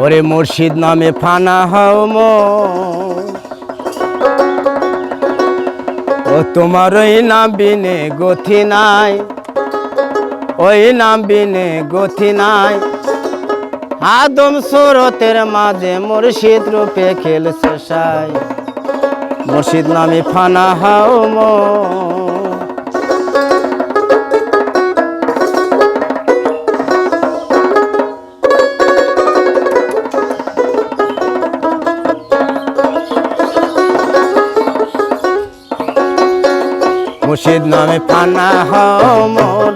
ওরে মুর্শিদ নামে ফানা হও মো। ও তোমার ওই নাম বিনে গথি নাই। ওই নাম বিনে গথি নাই। আদম সুরতের মাঝে মুর্শিদ রূপে খেলছে সাই। মুর্শিদ নামে ফানা হাও মো। মুর্শিদ নামে ফানা হও মোর।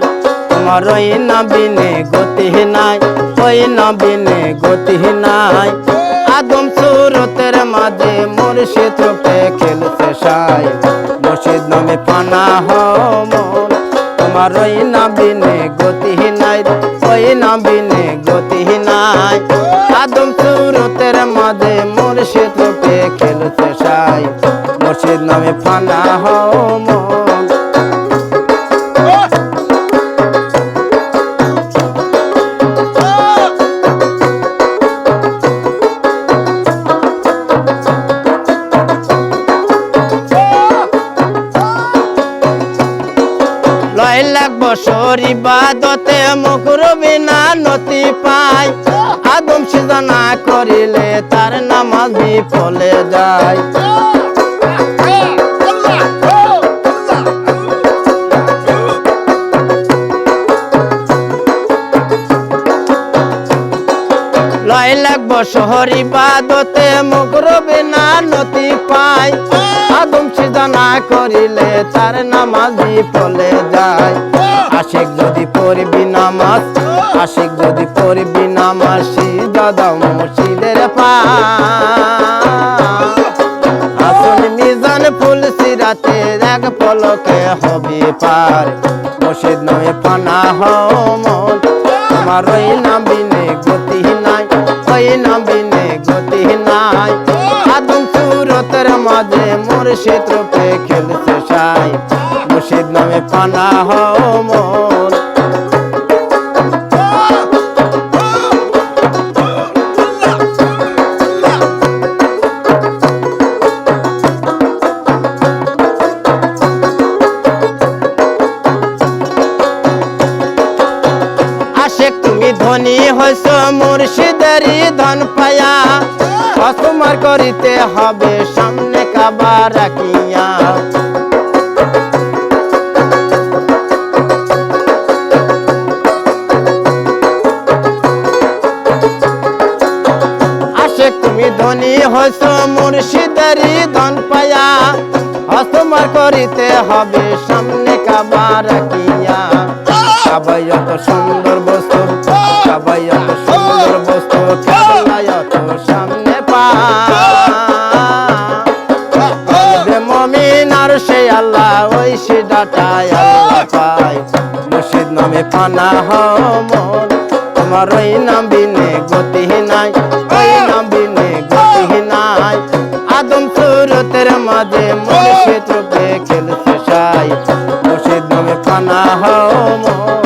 তোমার ওই নবীনে গতি নাই, ওই নবীনে গতি নাই। আদম সুরতের মাঝে মুর্শিদ রূপে খেলছে সাই। মুর্শিদ নামে ফানা হও মোর। তোমার ওই নবীনে গতি নাই, ওই নবীনে গতি নাই। আদম সুরতের মাঝে মুর্শিদ রূপে খেলছে সাই। মুর্শিদ নামে ফানা হও লয় লাখ বছর ইবাদতে মুকরবি না নতি পায় আদম সিজনা করিলে তার নামাজ বিফলে যায়। লয় লাখ বছর ইবাদতে মুকরবি না নতি পায় করিলে তার নামাজ বিফলে যায়। আশিক যদি পড়বি নামাজ আশিক যদি পড়বি নামাজ সিজা দাও মুর্শিদের পা আসল মিজান ফুল সিরাতে এক পলকে হবে পার। মুর্শিদ নয় পানা হও মন তোমার ওই নাম বিনে গতি নাই ওই নাম বিনে গতি নাই। আদম সুরতের মাঝে মুর্শিদ রূপে নামে পানা আশেক তুমি ধনী মুর্শিদারি ধন পায়া। করিতে হবে সামনে কাবা রাখিয়া। আশেক তুমি ধনী হইস মুর্শিদারি ধন পায়া অসমার করিতে হবে, সামনে কাবা রাখিয়া। সবাই এত সুন্দর বস্তু সবাই এত সুন্দর বস্তু খেলায় এত সামনে পাবে মমিন, আর সে আল্লাহ, ওই সে ডাটায় আল্লাহ পায়। মুর্শিদ নামে পানা হমন তোমার ওই নাম বিনে গতি নাই। সুরতের মাঝে সে চোখে খেলছে সাই। মুর্শিদ নামে পানা হমন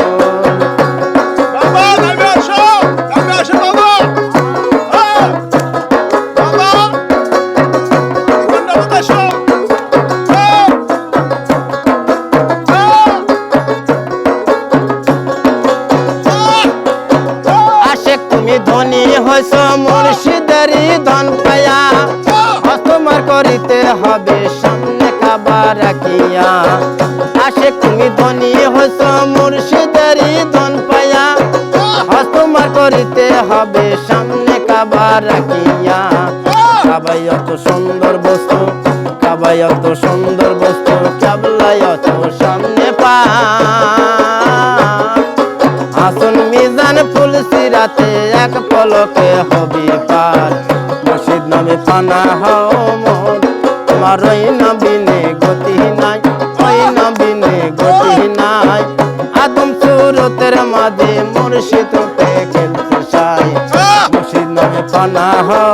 রাখিয়া আশেক তুমি ধনী হইস মুর্শিদারি ধন পায়া অস্তমার করিতে হবে, সামনে কাবা রাখিয়া। কাবাই অত সুন্দর বস্তু, কাবাই অত সুন্দর বস্তু কাবলাই অত সামনে পা। আসন মিজান ফুল সিরাতে এক পলকে হবি পার। মুর্শিদ নামে পানা হও মন তোমার ওই নবীনে গতি নাই ওই নবীনে গতি নাই। আদম সুরতের মাঝে মুর্শিদ খেলতে চাই মুর্শিদ নামে পানা হও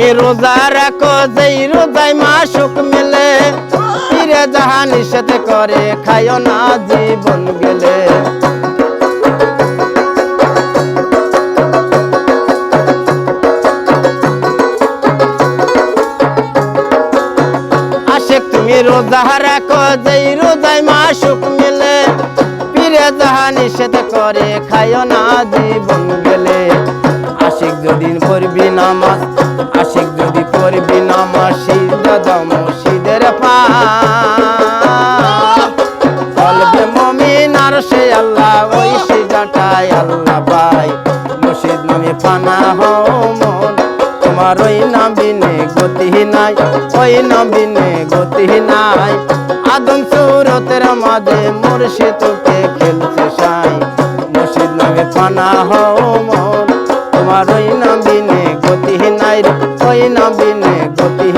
তুমি রোজা রাখো, যেই রোজায় মাসুক মেলে। পীরে যাহা নিষেধ করে, খাইও না জীবন গেলে। রোজা রাখো, যেই রোজায় মাসুক মিলে। পীরে যাহা নিষেধ করে, খাইও না জীবন গেলে। আশিক যদি পড়বি নামাজ দাম সিদের পা। তোমার ওই নাবিনে গতি নাই, ওই নাবিনে গতি নাই। আদম সুরতের মাঝে মুর্শিদ সাই। মুর্শিদ নামে ফানা হও মন, তোমার ওই নাবিনে গতি নাই ওই নাবিনে গতি